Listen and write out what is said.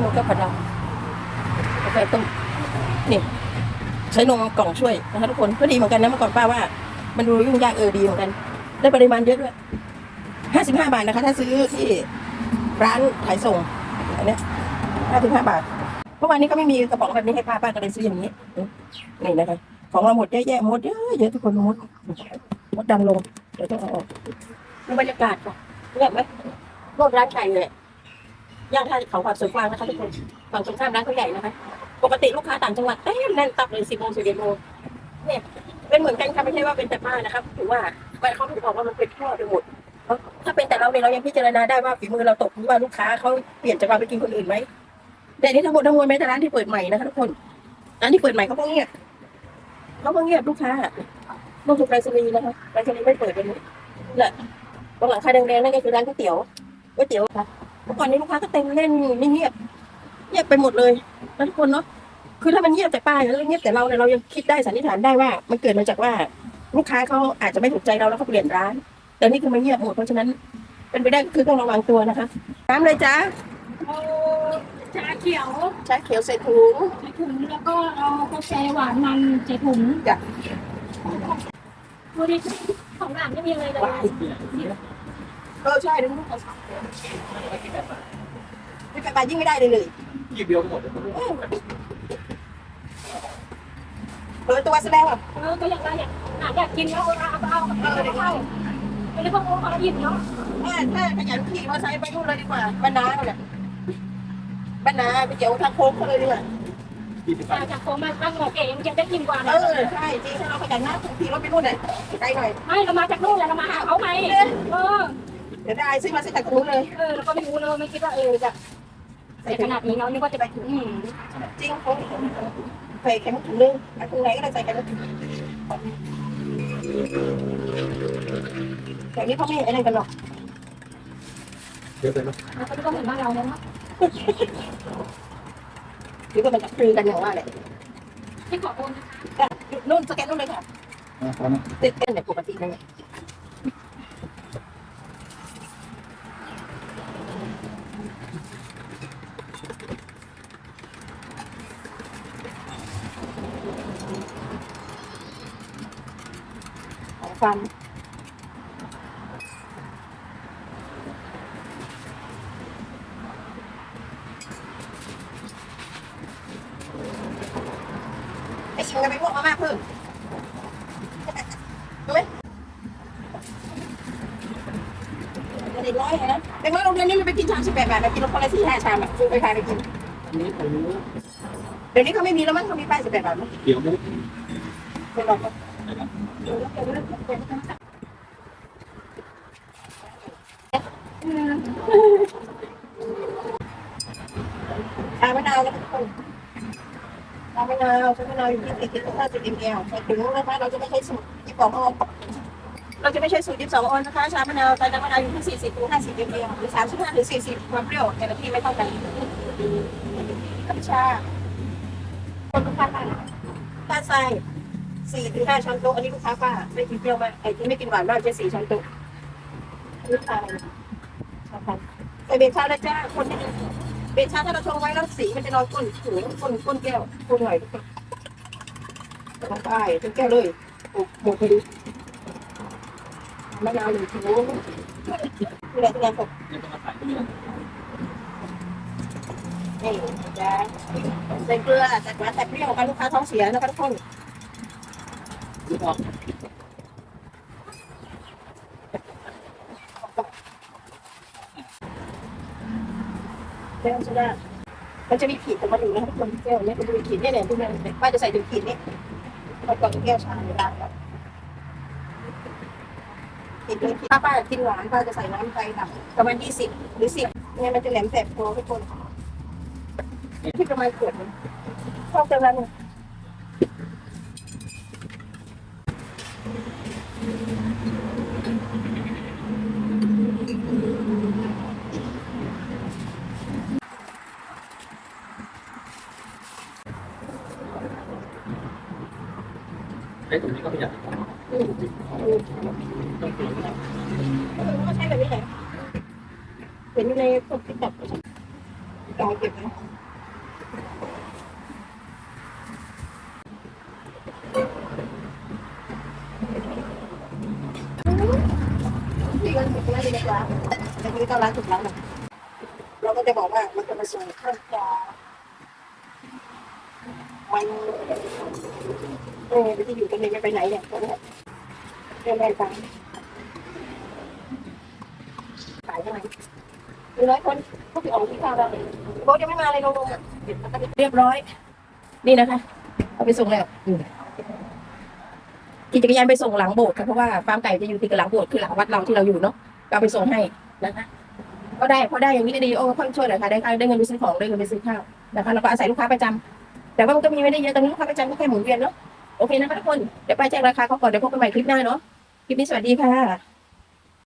โมก็ผัดดำกาแฟต้มนี่ใช้นมกล่องช่วยนะคะทุกคนก็ดีเหมือนกันนะเมื่อก่อนป้าว่า มันดูยุ่งยากเออดีเหมือนกัน ได้ปริมาณเยอะด้วยห้าสิบห้าบาทนะคะ ถ้าซื้อที่ร้านขายส่งอันนี้ห้าสิบห้าบาทเมื่อวานนี้ก็ไม่มีกระป๋องแบบนี้ให้ป้าป้าก็เลยซื้ออย่างนี้นี่นะคะของเราหมดเยอะแยะหมดเยอะเยอะทุกคนหมดหมดดันลงเดี๋ยวต้องเอาออกดูบรรยากาศค่ะเงียบไหมรถร้านไก่เลย ย่างท่าเขาความสวยกว้างนะคะทุกคนฝั่งตรงข้ามร้านเขาใหญ่นะคะ ปกติลูกค้าต่างจังหวัดเต็มแน่นตับเลยสิบโมงสิบเอ็ดโมงเนี่ยเป็นเหมือนกันค่ะไม่ใช่ว่าเป็นแต่ป้านะครับถือว่าไปเขาถึงบอกว่ามันเป็นทั่วไปหมดถ้าเป็นแต่เราเนี่ยเรายังพิจารณาได้ว่าฝีมือเราตกหรือว่าลูกค้าเขาเปลี่ยนจากเราไปกินคนอื่นไหมแต่นี่ทั้งหมดทั้งมวลแม้แต่ร้านที่เปิดใหม่นะคะทุกคนร้านที่เปิดใหม่เขาก็เงียบเขาก็เงียบลูกค้าลูกถูกไปรษณีย์นะคะไปรษณีย์ไม่เปิดเป็นแหละตรงหลังคาแดงๆนั่นก็คือร้านก๋วยเตี๋ยวก๋วยเตี๋ยวค่ะ เมื่อก่อนนี้ลูกค้าก็เต็มเล่นไม่เงียบเงียบไปหมดเลยนะทุกคนเนาะคือถ้ามันเงียบแต่ป้ายแล้วเงียบแต่เราเนี่ยเรายังคิดได้สันนิษฐานได้ว่า มันเกิดมาจากว่าลูกค้าเขาอาจจะไม่ถูกใจเราแล้วเขาเปลี่ยนร้าน แต่นี่คือมันเงียบหมดเพราะฉะนั้น เป็นไปได้ก็คือต้องระวังตัวนะคะน้ำเลยจ้าเอาชาเขียวชาเขียวใส่ถุงใส่ถุงแล้วก็เอากาแฟหวานมันใส่ถุงจ้ะดูดิของหลานไม่มีอะไรเลยว้ายเออใช่ดูลูกค้าไม่ไป ไปยิ่งไม่ได้เลยเลยยี่เดียวก็หมดเลยเออเปิดตัวแสดงว่าเออก็อยากได้อยากหาอยากกินแล้วเอาเอาเอาเอาเอาเข้าไม่ได้พวกโอ้เขาหยิบเนาะถ้าถ้าขยันขี่มอเตอร์ไซค์ไปนู่นเลยดีกว่าบ้านนาเนี่ยบ้านนาไปเจียวทางโค้งเขาเลยดีกว่ายี่สิบมาจากโคมาบ้านหมอเก๋ยังได้กินกว่าเออใช่จริงถ้าเราขยันหน้าขี่รถไปนู่นเนี่ยไกลหน่อยไม่เรามาจากนู่นแหละเรามาหาเขาไหมเออเดี๋ยวได้ซื้อมาเสร็จจากตรงนู้นเลยเออเราก็ไม่รู้เลยไม่คิดว่าเออจะ ใส่ขนาดนี้เนาะนึกว่าจะไปถึงอืมจริงเขาใส่แค่ถุงนึงเอาถุงไหนก็ได้ใส่แค่ถุงแต่นี้เขาไม่ไอ้นั่นกันหรอกเยอะไปไหมแล้วก็เหมือนบ้านเราเนาะหรือว่ามันจะคือกันอย่างว่าแหละที่ขอโอนอะนู่นสแกนนู่นเลยค่ะอ่าตอนนั้นติดเป็นแบบปกตินั่นแหละ ฟัน ไอ้ชิงกันไปพวกมาม่าเพิ่มดูไหมเด็กร้อยนะเด็กน้อยโรงเรียนนี่มันไปกินชามสิบแปดบาทมากินคนละสี่ห้าชามอะซื้อไปทานไปกิน อันนี้ผมเดี๋ยวนี้เขาไม่มีแล้วมั้งเขามีป้ายสิบแปดบาทมั้งเดี๋ยวมุกเป็นรองก็ ชามะนาวนะทุกคนชามะนาวชามะนาวอยู่ที่สี่สิบห้าสิบมลใส่ถุงนะคะเราจะไม่ใช้สูตรที่บอกเอาเราจะไม่ใช้สูตรยี่สิบสองออนนะคะชามะนาวใส่น้ำมะนาวอยู่ที่สี่สิบถึงห้าสิบเอ็มลหรือสามสิบห้าถึงสี่สิบความเปรี้ยวแต่ละที่ไม่เท่ากันน้ำชาคนทุกท่านป้าใส่ สี่ถึงห้าช้อนโต๊ะอันนี้ลูกค้าป้าไม่กินเปรี้ยวมากไอ้ที่ไม่กินหวานมากใช้สี่ช้อนโต๊ะลูกค้าอะไรนะชอบทานใส่เบชาแล้วจ้าคนนิดนึงเบชาถ้าเราชงไว้แล้วสีมันจะนอนก้นถุงก้นก้นแก้วก้นหน่อยลงไปเป็นแก้วเลยโอ้หพอดีมะนาวหนึ่งถุงนี่แหละที่งานผมนี่ต้องตรงนี้นี่จ้าใส่เกลือแต่หวานแต่เปรี้ยวกันลูกค้าท้องเสียนะคะทุกคน ลูกออกแก้วโซดามันจะมีขีดของมันอยู่นะครับทุกคนแก้วเนี้มันจะมีขีดเนี่ยเนี่ยทุกอย่างป้าจะใส่ถึงขีดนี้ประกอบกับแก้วชาในร้านครับขีดเลยถ้าป้ากินหวานป้าจะใส่น้ำไปดับประมาณยี่สิบหรือสิบเนี่ยมันจะแหลมแสบคอทุกคนที่ประมาณขวดนึงชอบเติมน้ำหนึ่ง ไอ้ตรงนี้ก็ประหยัดอืมอืมต้องเปลี่ยนก็ใช้แบบนี้แหละเห็นในพวกติ๊กต็อกามาเก็บนะ นี่ก็ถึงแล้วดีกว่าเดี๋ยวนี้ก็ร้านถูกแล้วนะเราก็จะบอกว่ามันจะมาส่งเครื่องจามันเออไปที่อยู่กันเองไม่ไปไหนเนี่ยตอนเนี้เรื่องอะไรฟังขายยังไงมีร้อยคนก็ไปออกที่ข้าวเราโบ๊ทยังไม่มาเลยลงๆอะเรียบร้อย นี่นะคะ เอาไปส่งแล้วขี่จักรยานไปส่งหลังโบสถ์ค่ะเพราะว่าฟาร์มไก่จะอยู่ติดกับหลังโบสถ์คือหลังวัดเราที่เราอยู่เนาะ เอาไปส่งให้นะคะก็ได้พอได้อย่างนี้ก็ดีโอ้ค่อยช่วยหน่อยค่ะได้ค่าได้เงินไปซื้อของได้เงินไปซื้อข้าวนะคะแล้วก็อาศัยลูกค้าประจำแต่ว่ามันก็มีไม่ได้เยอะตอนนี้ลูกค้าประจำก็แค่หมุนเวียนเนาะโอเคนะคะทุกคนเดี๋ยวไปแจ้งราคาเขาก่อนเดี๋ยวพบกันใหม่คลิปหน้าเนาะคลิปนี้สวัสดีค่ะ